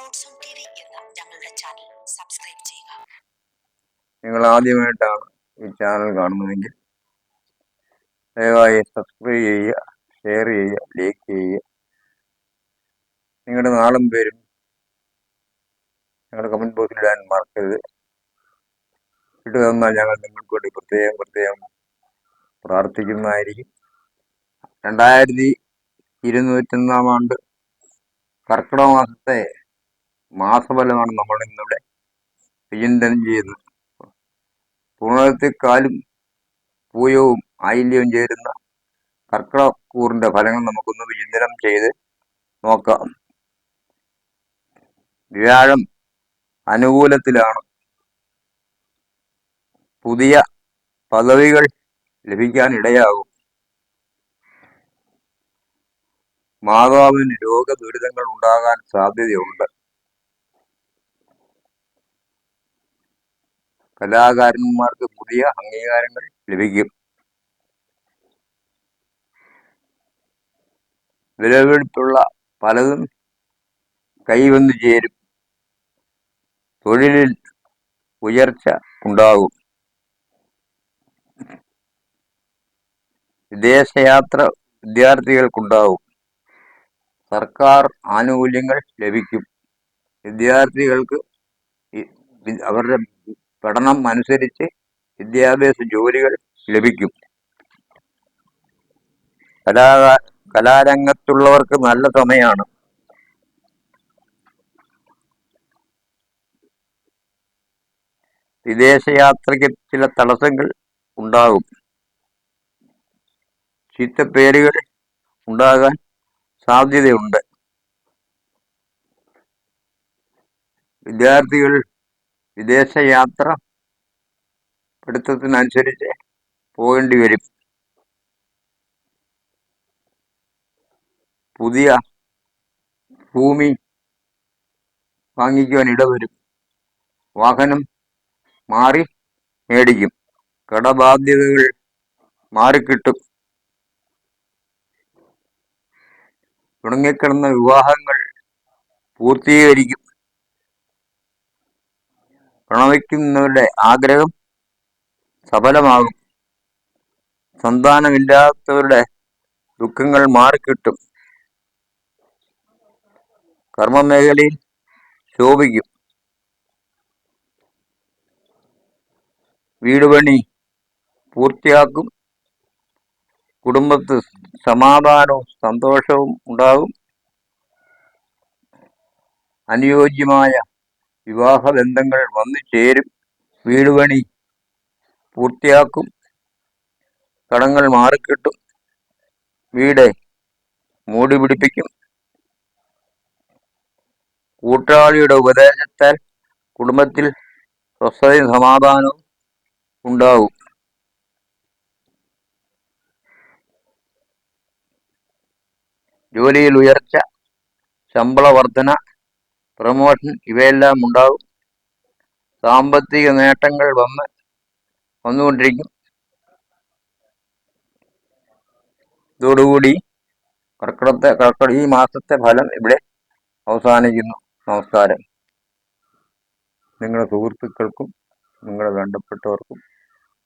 On T V എന്ന ഞങ്ങളുടെ channel subscribe ചെയ്യുക നിങ്ങൾ ആദ്യമായിട്ടാണ് ഈ ചാനൽ കാണുന്നതെങ്കിൽ ദയവായി സബ്സ്ക്രൈബ് ചെയ്യുക ഷെയർ ചെയ്യുക ലൈക്ക് ചെയ്യുക. നിങ്ങളുടെ നാളും പേരും ഞങ്ങളുടെ കമന്റ് ബോക്സിൽ ഇടാൻ മറക്കരുത് ഇട്ട് തന്നാൽ ഞങ്ങൾ നിങ്ങൾക്ക് വേണ്ടി പ്രത്യേകം പ്രത്യേകം പ്രാർത്ഥിക്കുന്നതായിരിക്കും. രണ്ടായിരത്തി ഇരുന്നൂറ്റൊന്നാം ആണ്ട് കർക്കിടക മാസത്തെ മാസഫലമാണ് നമ്മൾ ഇന്നിവിടെ വിചിന്തനം ചെയ്യുന്നത്. പൂർണത്തെക്കാലും പൂയവും ആയില്യവും ചേരുന്ന കർക്കിടക്കൂറിന്റെ ഫലങ്ങൾ നമുക്കൊന്ന് വിചിന്തനം ചെയ്ത് നോക്കാം. വ്യാഴം അനുകൂലത്തിലാണ്. പുതിയ പദവികൾ ലഭിക്കാൻ ഇടയാകും. മാതാവിന് രോഗദുരിതങ്ങൾ ഉണ്ടാകാൻ സാധ്യതയുണ്ട്. കലാകാരന്മാർക്ക് പുതിയ അംഗീകാരങ്ങൾ ലഭിക്കും. വിലപിടിപ്പുള്ള പലതും കൈവന്നു ചേരും. തൊഴിലിൽ ഉയർച്ച ഉണ്ടാകും. വിദേശയാത്ര വിദ്യാർത്ഥികൾക്കുണ്ടാവും സർക്കാർ ആനുകൂല്യങ്ങൾ ലഭിക്കും. വിദ്യാർത്ഥികൾക്ക് അവരുടെ പഠനം അനുസരിച്ച് വിദ്യാഭ്യാസ ജോലികൾ ലഭിക്കും. കലാ കലാരംഗത്തുള്ളവർക്ക് നല്ല സമയമാണ്. വിദേശയാത്രയ്ക്ക് ചില തടസ്സങ്ങൾ ഉണ്ടാകും. ചീത്തപ്പേരുകൾ ഉണ്ടാകാൻ സാധ്യതയുണ്ട്. വിദ്യാർത്ഥികൾ വിദേശയാത്ര പഠിത്തത്തിനനുസരിച്ച് പോകേണ്ടി വരും. പുതിയ ഭൂമി വാങ്ങിക്കുവാൻ ഇടവരും. വാഹനം മാറി മേടിക്കും. കടബാധ്യതകൾ മാറിക്കിട്ടും. തുടങ്ങിക്കിടന്ന വിവാഹങ്ങൾ പൂർത്തീകരിക്കും. പ്രണവിക്കുന്നവരുടെ ആഗ്രഹം സഫലമാകും. സന്താനമില്ലാത്തവരുടെ ദുഃഖങ്ങൾ മാറിക്കിട്ടും. കർമ്മമേഖലയിൽ ശോഭിക്കും. വീട് പണി പൂർത്തിയാക്കും. കുടുംബത്ത് സമാധാനവും സന്തോഷവും ഉണ്ടാകും. അനുയോജ്യമായ വിവാഹ ബന്ധങ്ങൾ വന്നു ചേരും വീടുപണി പൂർത്തിയാക്കും. കടങ്ങൾ മാറിക്കിട്ടും. വീട് മൂടി പിടിപ്പിക്കും കൂട്ടാളിയുടെ ഉപദേശത്താൽ കുടുംബത്തിൽ സ്വസ്ഥതയും സമാധാനവും ഉണ്ടാവും. ജോലിയിൽ ഉയർച്ച ശമ്പള വർധന പ്രമോഷൻ ഇവയെല്ലാം ഉണ്ടാകും. സാമ്പത്തിക നേട്ടങ്ങൾ വന്ന് വന്നുകൊണ്ടിരിക്കും. ഇതോടുകൂടി കർക്കിടത്തെ കർക്കിട ഈ മാസത്തെ ഫലം ഇവിടെ അവസാനിക്കുന്നു. നമസ്കാരം. നിങ്ങളുടെ സുഹൃത്തുക്കൾക്കും നിങ്ങളുടെ വേണ്ടപ്പെട്ടവർക്കും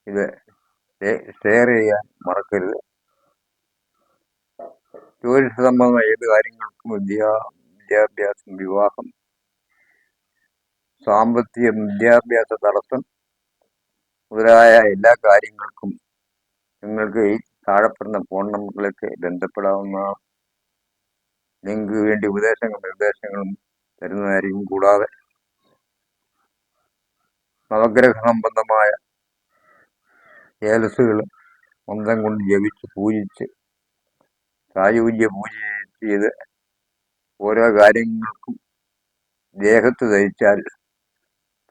ഇത് ഷെയർ ചെയ്യാൻ മറക്കരുത്. ജ്യോതിഷ സംബന്ധമായ ഏത് കാര്യങ്ങൾക്കും വിദ്യാ വിദ്യാഭ്യാസം വിവാഹം സാമ്പത്തിക വിദ്യാഭ്യാസ തടസ്സം മുതലായ എല്ലാ കാര്യങ്ങൾക്കും നിങ്ങൾക്ക് ഈ താഴെപ്പെടുന്ന ഫോൺ നമ്പറിലേക്ക് ബന്ധപ്പെടാവുന്ന നിങ്ങൾക്ക് വേണ്ടി ഉപദേശങ്ങളും നിർദ്ദേശങ്ങളും തരുന്നതായിരിക്കും. കൂടാതെ നവഗ്രഹ സംബന്ധമായ ഏലസുകൾ മന്ത്രം കൊണ്ട് ജപിച്ച് പൂജിച്ച് സായുജ്യ പൂജ ചെയ്ത് ഓരോ കാര്യങ്ങൾക്കും ദേഹത്ത് ധരിച്ചാൽ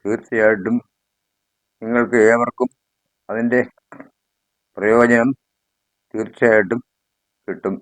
തീർച്ചയായിട്ടും നിങ്ങൾക്ക് ഏവർക്കും അതിന്റെ പ്രയോജനം തീർച്ചയായിട്ടും കിട്ടും.